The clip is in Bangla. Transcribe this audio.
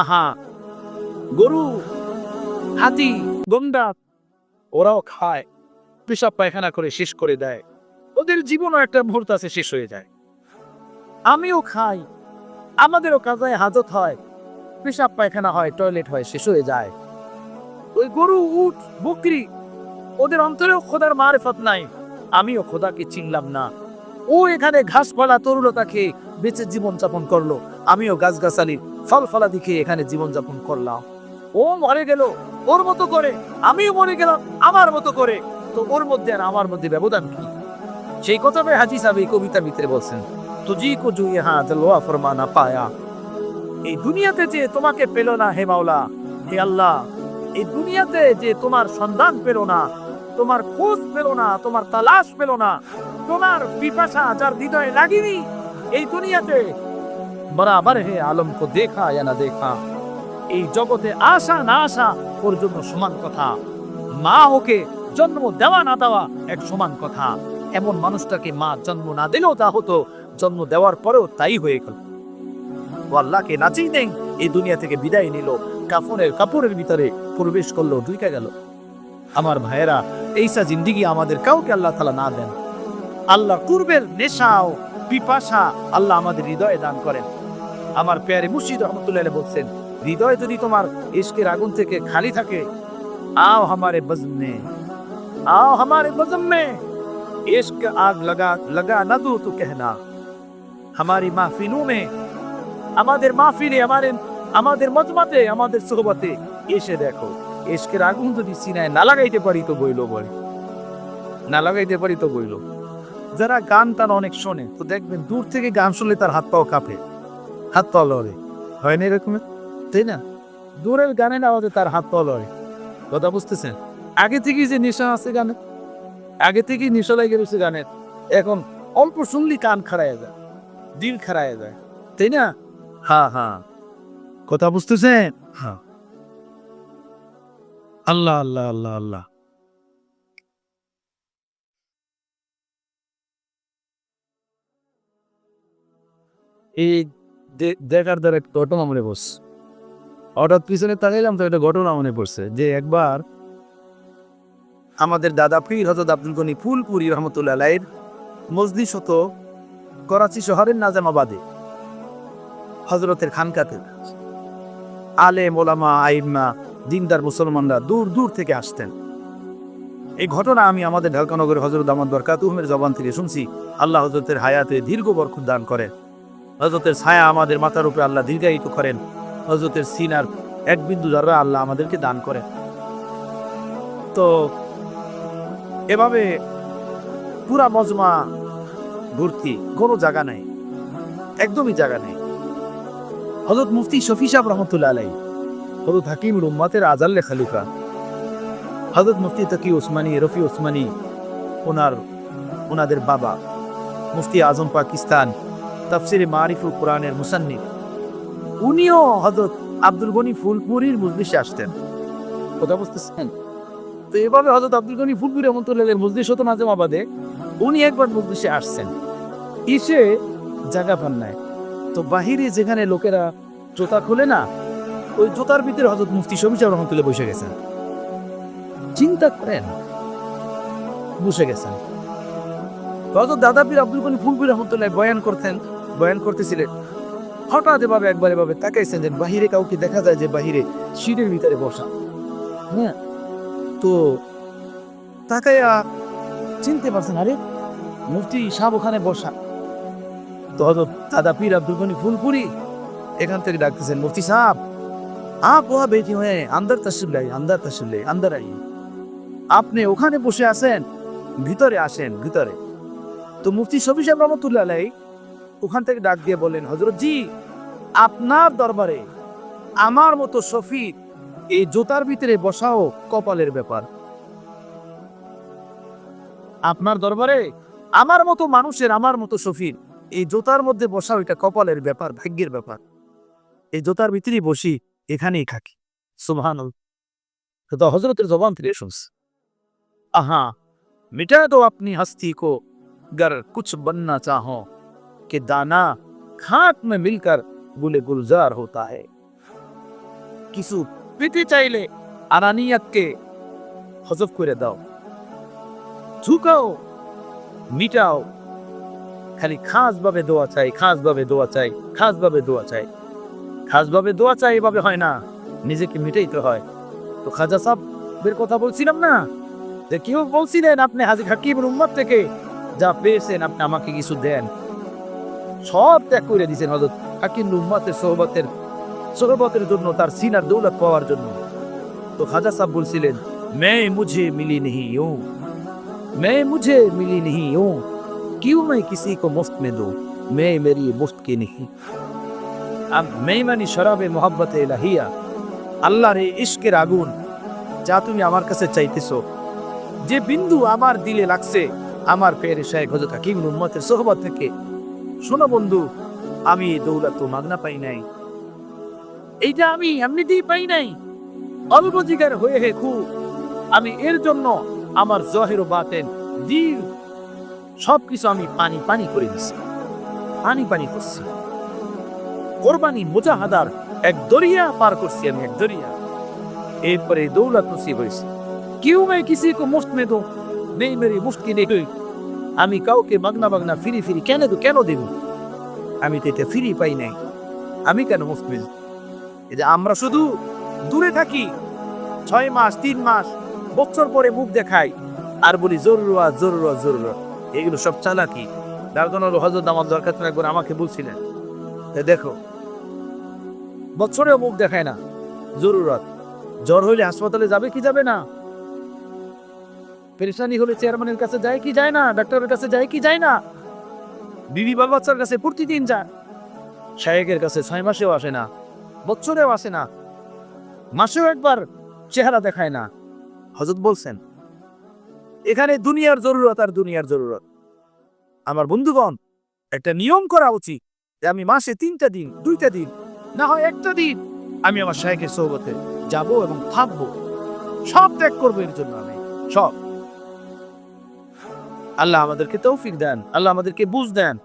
আহা, গরু, হাতি গন্ডা ওরাও খায়, পেশাব পায়খানা করে শেষ করে দেয়। ওদের জীবনও একটা মুহূর্ত আছে, শেষ হয়ে যায়। আমিও খাই, আমাদেরও কাজায় হাজত হয়, পেশাব পায়খানা হয়, টয়লেট হয়, শেষ হয়ে যায়। ওই গরু, উট, বকরি, ওদের অন্তরেও খোদার মারেফত নাই, আমিও খোদাকে চিনলাম না। ও এখানে ঘাস পালা তরুলতা খেয়ে বেঁচে জীবন যাপন করল। আমিও গাছগাছালি ফল ফলা খেয়ে এখানে জীবন যাপন করলাম। ও মরে গেল, ওর মতো করে, আমিও মরে গেলাম, আমার মতো করে। তো ওর মধ্যে আর আমার মধ্যে ব্যবধান কি? সেই কথাটাই হাজি সাহেব এই কবিতার ভিতরে বলছেন তুজি কো জু ইহা জলওয়া ফরমানা পায়া। এই দুনিয়াতে যে তোমাকে পেল না হে মাওলা, হে আল্লাহ, এই দুনিয়াতে যে তোমার সন্ধান পেল না, তোমার খোঁজ পেল না, তোমার তালাশ পেল না, তোমার পিপাসা যার হৃদয়ে লাগেনি, এই দুনিয়াতে বরাবর হে আলম কো দেখা या না দেখা। এই জগতে আসা না আসা ওর জন্য সমান কথা। মা ওকে জন্ম দেওয়া না দেওয়া এক সমান কথা। এমন মানুষটাকে মা জন্ম না দিলেও তা হতো, জন্ম দেওয়ার পরেও তাই হয়ে গেল। ও আল্লাহকে নাচিয়ে দেন এই দুনিয়া থেকে বিদায় নিল, কাফনের কাপড়ের ভিতরে প্রবেশ করল, ঢুকে গেল। আমার ভাইয়েরা এইসা জিন্দিগি আমাদের কাউকে আল্লাহ তালা না দেন। আল্লাহ কুরবের নেশা ও পিপাসা আল্লাহ আমাদের হৃদয়ে দান করেন। আমার পেয়ারে মুর্শিদ রহমতুল্লাহ বলছেন, হৃদয় যদি তোমার ইশকের আগুন থেকে খালি থাকে, আও আমারে বজমে, আও আমারে বজমে, ইশক আগ লাগা লাগা না দু তো কেহনা। হামারি মাহফিলু মে আমাদের মাহফিলে আমাদের আমাদের মজমাতে, আমাদের সোহবতে এসে দেখো, ইশকের আগুন যদি সিনায় না লাগাইতে পারি তো বইল বলে না লাগাইতে পারি তো বইল। যারা গান তারা অনেক শোনে, তো দেখবেন দূর থেকে গান শুনলে তার হাত পাও কাঁপে। হাত লড়ে হয় না এরকম? তাই না? দূরের গানের আওয়াজে তার হাত লড়ে কথা বুঝতেছেন? আগে থেকেই যে নেশা আছে গানে আগে থেকেই নেশা লাগে রয়েছে গানের, এখন অল্প শুনলি কান খারায় যায়, দিল খারায় যায়। তাই না? হ্যাঁ হ্যাঁ। কথা বুঝতেছেন? হ্যাঁ। আল্লাহ আল্লাহ আল্লাহ আল্লাহ। এই দেখার দ্বারা একটা ঘটনা মনে পড়ছে। হঠাৎ পিছনে তাকাইলাম তো একটা ঘটনা মনে পড়ছে যে একবার আমাদের দাদা পীর হজরত আব্দুল গনি ফুলপুরি রহমতুল্লাহ আলাইয়ের মসজিদ শত করাচি শহরের নাজামাবাদে হজরতের খানকাতে। আলে মোলামা আইমা, দিনদার মুসলমানরা দূর দূর থেকে আসতেন। এই ঘটনা আমি আমাদের ঢাকানগরের হজরত আহমদ বরকাতুহমের জবান থেকে শুনছি। আল্লাহ হজরতের হায়াতে দীর্ঘ বরকত দান করেন। হজরতের ছায়া আমাদের মাথার উপরে আল্লাহ দীর্ঘায়িত করেন। হজরতের সিনার এক বিন্দু দ্বারা আল্লাহ আমাদেরকে দান করেন। তো এভাবে পুরা মজমা ভর্তি, কোনো জায়গা নেই। একদমই জায়গা নেই। হজরত মুফতি শফি সাহেব রহমতুল্লাহ আলাই হজরত হাকিম উম্মাতের আজাল্লে খালিফা। হজরত মুফতি তকি ওসমানী রফি ওসমানী ওনার, ওনাদের বাবা, মুফতি আজম পাকিস্তান তাফসিরে মারিফুল কোরআনের মুসান্নিফ। উনিও হজরত আব্দুল গনি ফুলপুরির মজলিসে আসতেন। কথা বুঝতেছেন? তো এভাবে হজরত আব্দুল গনি ফুলপুরি রহমতুল্লাহের মজলিস হতো নাজমাবাদে উনি একবার মজলিসে আসছেন। এসে জায়গা পান নাই। তো বাহিরে যেখানে লোকেরা জোতা খুলে না, ওই জোতার ভিতরে হজরত মুফতি শমিশা রহমতুল্লাহ বসে গেছেন। চিন্তা করেন, বসে গেছেন। হজরত দাদা পীর আব্দুল গনি ফুলপুরি রহমতুল্লাহ বয়ান করতেন বয়ান করতেছিলেন। হঠাৎ এভাবে একবার এভাবে তাকাইছেন যে বাহিরে কাউকে দেখা যায় যে বাহিরে শিরের ভিতরে বসা। হ্যাঁ? তো তাকাইয়া চিনতে পারছেন, আরে মুফতি সাহেব ওখানে বসা। তো হজরত দাদা পীর আব্দুল গনি ফুলপুরি এখান থেকে ডাকতেছেন, মুফতি সাহ আপ ওয়া বেটি হয়ে, আন্দার লাই, আন্দার তাসিল্লাই আন্দার আই আপনি ওখানে বসে আছেন, ভিতরে আসেন, ভিতরে। তো মুফতি শফি সাহেব রহমতুল্লাহ আলাই ওখান থেকে ডাক দিয়ে বললেন হজরত জি আপনার দরবারে আমার মতো শফি এই জোতার ভিতরে বসাও কপালের ব্যাপার আপনার দরবারে আমার মতো মানুষের আমার মতো শফির এই জোতার মধ্যে বসাও এটা কপালের ব্যাপার ভাগ্যের ব্যাপার এই জোতার ভিতরেই বসি এখানেই থাকি সুবহান তো হজরতের জবান থেকে শুনছে আহা मिटा दो अपनी हस्ती को गर कुछ बनना चाहो कि दाना खाक में मिलकर गुले गुलजार होता है কিছু পেতে চাইলে আনানিয়াতকে হজব করে দাও ঝুঁকাও মিটাও খালি খাস ভাবে দোয়া চাই খাস ভাবে দোয়া চাই খাস ভাবে দোয়া চাই খাস ভাবে দোয়া চাই এভাবে হয় না নিজেকে মিটাইতে হয় তো খাজা সাহেবের কথা বলছিলাম না যে কেউ বলছিলেন আপনি হাজি হাকিমের উম্মত থেকে যা পেয়েছেন আপনি আমাকে কিছু দেন সব ত্যাগ করে দিয়েছেন হজরত হাকিম উম্মতের সোহবতের সোহবতের জন্য তার সিনার দৌলত পাওয়ার জন্য। তো খাজা সাহেব বলছিলেন, মে মুঝে মিলি নেহি ও মে মুঝে মিলি নেহি ও কিউ মে কিসি কো মুফত মে দো, মে মেরি মুফত কে নেহি? আম, মে মানি শরাবে মোহাব্বতে ইলাহিয়া, আল্লাহর এই ইশকের আগুন যা তুমি আমার কাছে চাইতেছো, যে বিন্দু আমার দিলে লাগছে, আমার পেরে শাহেখ হজরত হাকিম উম্মতের সোহবত থেকে শোনো বন্ধু আমি এই দৌলত তো মাগনা পাই নাই এইটা আমি এমনিতেই পাই নাই অল্পজিগার হয়ে হে খুব আমি এর জন্য আমার জহের ও বাতেন দিল সবকিছু আমি পানি পানি করে দিছি পানি পানি করছি কোরবানি মুজাহাদার এক দরিয়া পার করছি আমি এক দরিয়া এরপরে এই দৌলত নসিব হয়েছে কেউ मैं किसी को मुफ्त में दो नहीं मेरी मुफ्त की नहीं আমি কাউকে মাগনা মাগনা ফিরি ফিরি কেন তো কেন দেব? আমি তো এটা ফিরি পাই নাই। আমি কেন মুফত এই যে আমরা শুধু দূরে থাকি, ছয় মাস, তিন মাস, বছর পরে মুখ দেখাই, আর বলি জরুরা জরুরা জরুরা এগুলো সব চালাকি। জন্য হজরত আমার দরকার একবার আমাকে বলছিলেন। দেখো, বছরেও মুখ দেখায় না। জরুরত। জ্বর হইলে হাসপাতালে যাবে কি যাবে না? পেরেশানি হলে চেয়ারম্যানের কাছে যায় কি যায় না? ডাক্তারের কাছে যায় কি যায় না? বিবি বাল বাচ্চার কাছে প্রতিদিন যায়। শায়েকের কাছে ছয় মাসেও আসে না, বছরেও আসে না, মাসেও একবার চেহারা দেখায় না। হজরত বলছেন, এখানে দুনিয়ার জরুরত আর দুনিয়ার জরুরত। আমার বন্ধুগণ, একটা নিয়ম করা উচিত যে আমি মাসে তিনটা দিন, দুইটা দিন, না হয় একটা দিন আমি আমার শায়েকের সৌবতে যাব এবং থাকব সব ত্যাগ করব এর জন্য আমি। সব। আল্লাহ আমাদেরকে তৌফিক দেন আল্লাহ আমাদেরকে বুঝ দেন।